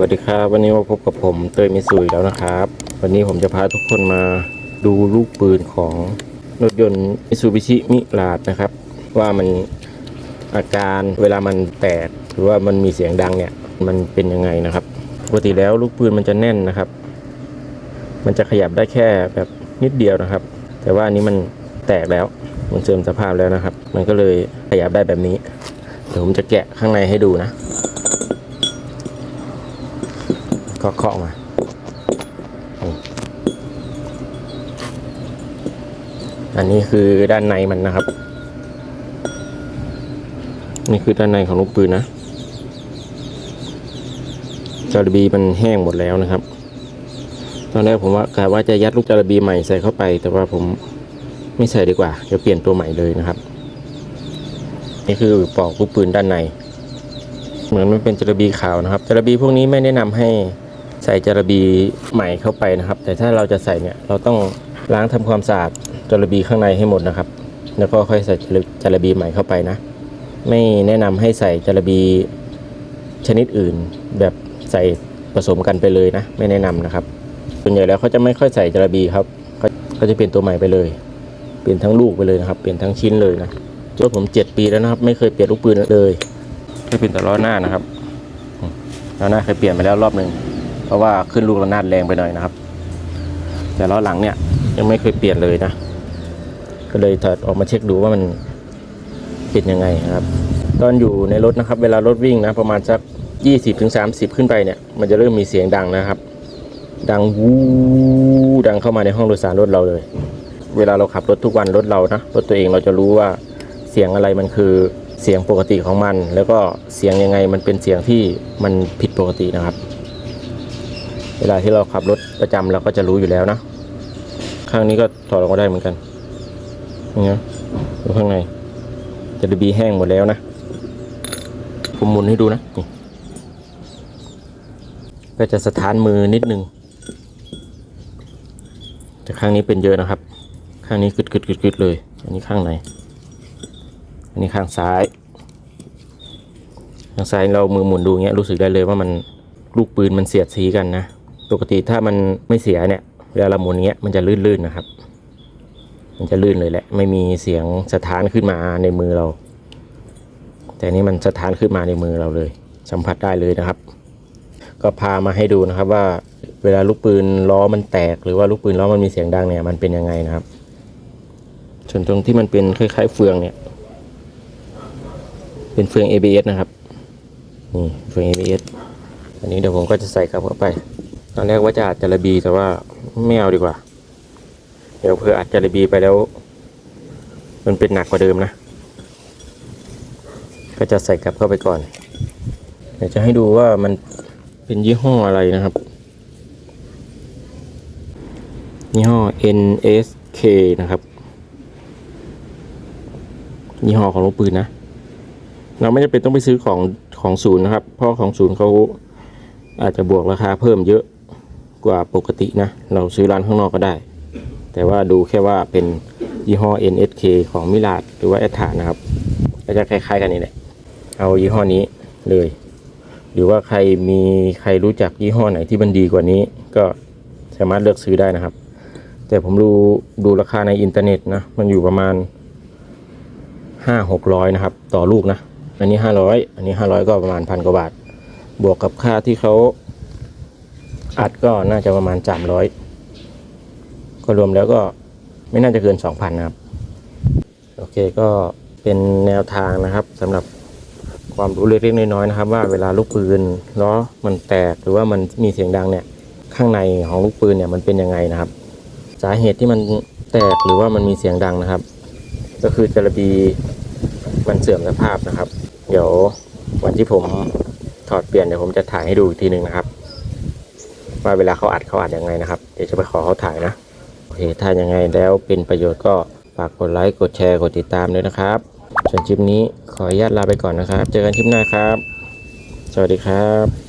วัสดีครับวันนี้มาพบกับผมเตยมิสุอีกแล้วนะครับ วันนี้ผมจะพาทุกคนมาดูลูกปืนของรถยนต์มิซูบิชิมิลาดนะครับ ว่ามันอาการเวลามันแตกหรือว่ามันมีเสียงดังเนี่ย มันเป็นยังไงนะครับปกติแล้วลูกปืนมันจะแน่นนะครับ มันจะขยับได้แค่แบบนิดเดียวนะครับ แต่ว่าอันนี้มันแตกแล้วมันเสื่อมสภาพแล้วนะครับ มันก็เลยขยับได้แบบนี้เดี๋ยวผมจะแกะข้างในให้ดูนะ ก็เคาะมาอันนี้คือด้านในมันนะครับ นี่คือด้านในของลูกปืนนะจาระบีมันแห้งหมดแล้วนะครับ ตอนแรกผมว่ากะว่าจะยัดลูกจาระบีใหม่ใส่เข้าไป แต่ว่าผมไม่ใส่ดีกว่าเดี๋ยวเปลี่ยนตัวใหม่เลยนะครับ นี่คือปลอกลูกปืนด้านใน เหมือนมันเป็นจาระบีขาวนะครับจาระบีพวกนี้ไม่แนะนำให้ ใส่จาระบีใหม่เข้าไปนะครับ แต่ถ้าเราจะใส่เนี่ยเราต้องล้างทำความสะอาดจาระบีข้างในให้หมดนะครับ แล้วก็ค่อยใส่จาระบีใหม่เข้าไปนะ ไม่แนะนำให้ใส่จาระบีชนิดอื่น แบบใส่ผสมกันไปเลยนะ ไม่แนะนำนะครับส่วนใหญ่แล้วเขาจะไม่ค่อยใส่จาระบีครับเขาจะเปลี่ยนตัวใหม่ไปเลย เปลี่ยนทั้งลูกไปเลยนะครับ เปลี่ยนทั้งชิ้นเลยนะจนผมเจ็ดปีแล้วนะครับ ไม่เคยเปลี่ยนลูกปืนเลยแค่เปลี่ยนแต่ล้อหน้านะครับล้อหน้าเคยเปลี่ยนไปแล้วรอบหนึ่ง เพราะว่าขึ้นลูกระนาดแรงไปหน่อยนะครับ แต่ล้อหลังเนี่ยยังไม่เคยเปลี่ยนเลยนะ ก็เลยถอดออกมาเช็คดูว่ามันเป็นยังไงนะครับ ตอนอยู่ในรถนะครับ เวลารถวิ่งนะประมาณสักยี่สิบถึงสามสิบขึ้นไปเนี่ย มันจะเริ่มมีเสียงดังนะครับ ดังวูดังเข้ามาในห้องโดยสารรถเราเลย เวลาเราขับรถทุกวันรถเรานะรถตัวเองเราจะรู้ว่าเสียงอะไรมันคือเสียงปกติของมัน แล้วก็เสียงยังไงมันเป็นเสียงที่มันผิดปกตินะครับ เวลาที่เราขับรถประจำเราก็จะรู้อยู่แล้วนะ ข้างนี้ก็ถอดออกมาได้เหมือนกันนี่นะดูข้างในจะดีบีแห้งหมดแล้วนะผมหมุนให้ดูนะนี่ก็จะสถานมือนิดนึงแต่ข้างนี้เป็นเยอะนะครับ ข้างนี้กึดกึดกึดกึดเลย อันนี้ข้างในอันนี้ข้างซ้าย ข้างซ้ายเรามือหมุนดูเงี้ยรู้สึกได้เลยว่ามันลูกปืนมันเสียดสีกันนะ ปกติถ้ามันไม่เสียเนี่ยเวลาเราหมุนเงี้ยมันจะลื่นๆนะครับ มันจะลื่นเลยแหละ ไม่มีเสียงสะท้านขึ้นมาในมือเรา แต่นี่มันสะท้านขึ้นมาในมือเราเลย สัมผัสได้เลยนะครับ ก็พามาให้ดูนะครับว่าเวลาลูกปืนล้อมันแตก หรือว่าลูกปืนล้อมันมีเสียงดังเนี่ยมันเป็นยังไงนะครับส่วนตรงที่มันเป็นคล้ายๆเฟืองเนี่ย เป็นเฟือง ABS นะครับนี่เฟือง ABS อันนี้เดี๋ยวผมก็จะใส่กลับเข้าไป ตอนแรกว่าจะอัดจาระบีแต่ว่าไม่เอาดีกว่า เดี๋ยวเพื่ออัดจาระบีไปแล้ว มันเป็นหนักกว่าเดิมนะ ก็จะใส่กลับเข้าไปก่อน เดี๋ยวจะให้ดูว่ามันเป็นยี่ห้ออะไรนะครับยี่ห้อ NSK นะครับยี่ห้อของลูกปืนนะ เราไม่จำเป็นต้องไปซื้อของของศูนย์นะครับ เพราะของศูนย์เขาอาจจะบวกราคาเพิ่มเยอะ กว่าปกตินะ เราซื้อร้านข้างนอกก็ได้ แต่ว่าดูแค่ว่าเป็นยี่ห้อ NSK ของมิลาดหรือว่าแอตทานะครับ ก็จะคล้ายๆกันนี่แหละ เอายี่ห้อนี้เลย หรือว่าใครมีใครรู้จักยี่ห้อไหนที่มันดีกว่านี้ ก็สามารถเลือกซื้อได้นะครับ แต่ผมดูดูราคาในอินเทอร์เน็ตนะ มันอยู่ประมาณห้าหกร้อยนะครับ ต่อลูกนะ อันนี้ห้าร้อยอันนี้ห้าร้อยก็ประมาณพันกว่าบาท บวกกับค่าที่เขา อัดก็น่าจะประมาณสามร้อยก็รวมแล้วก็ไม่น่าจะเกินสองพันนะครับ โอเคก็เป็นแนวทางนะครับสำหรับความรู้เล็กๆน้อยๆนะครับ ว่าเวลาลูกปืนล้อมันแตกหรือว่ามันมีเสียงดังเนี่ยข้างในของลูกปืนเนี่ยมันเป็นยังไงนะครับ สาเหตุที่มันแตกหรือว่ามันมีเสียงดังนะครับ ก็คือจระบีมันเสื่อมสภาพนะครับ เดี๋ยววันที่ผมถอดเปลี่ยนเดี๋ยวผมจะถ่ายให้ดูอีกทีหนึ่งนะครับ ว่าเวลาเขาอัดเขาอัดยังไงนะครับ เดี๋ยวจะไปขอเขาถ่ายนะ โอเค ถ้ายังไงแล้วเป็นประโยชน์ก็ฝากกดไลค์ กดแชร์ กดติดตามด้วยนะครับ ส่วนคลิปนี้ขออนุญาตลาไปก่อนนะครับ เจอกันคลิปหน้าครับ สวัสดีครับ